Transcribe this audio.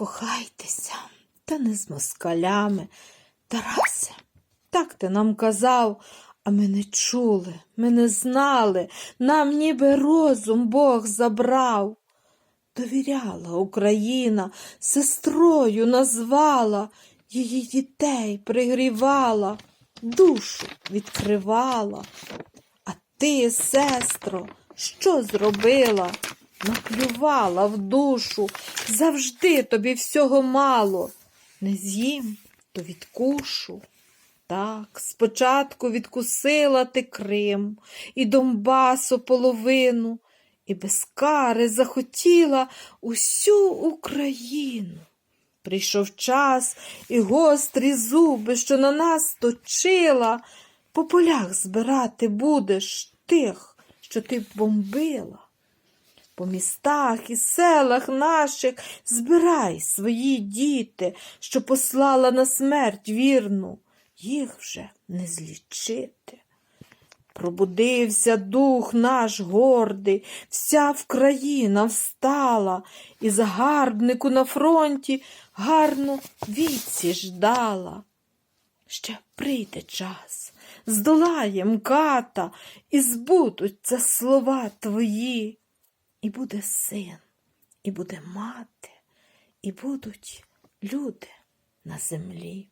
Кохайтеся, та не з москалями. Тарасе, так ти нам казав, а ми не чули, ми не знали, нам ніби розум Бог забрав. Довіряла Україна, сестрою назвала, її дітей пригрівала, душу відкривала. А ти, сестро, що зробила? Наплювала в душу, завжди тобі всього мало. Не з'їм, то відкушу. Так, спочатку відкусила ти Крим і Донбасу половину, і без кари захотіла усю Україну. Прийшов час і гострі зуби, що на нас точила, по полях збирати будеш тих, що ти бомбила. По містах і селах наших збирай свої діти, що послала на смерть вірну, їх вже не злічити. Пробудився дух наш гордий, вся Вкраїна встала, і загарбнику на фронті гарну відсіч дала. Ще прийде час, здолаєм ката, і збудуться слова твої. І буде син, і буде мати, і будуть люди на землі.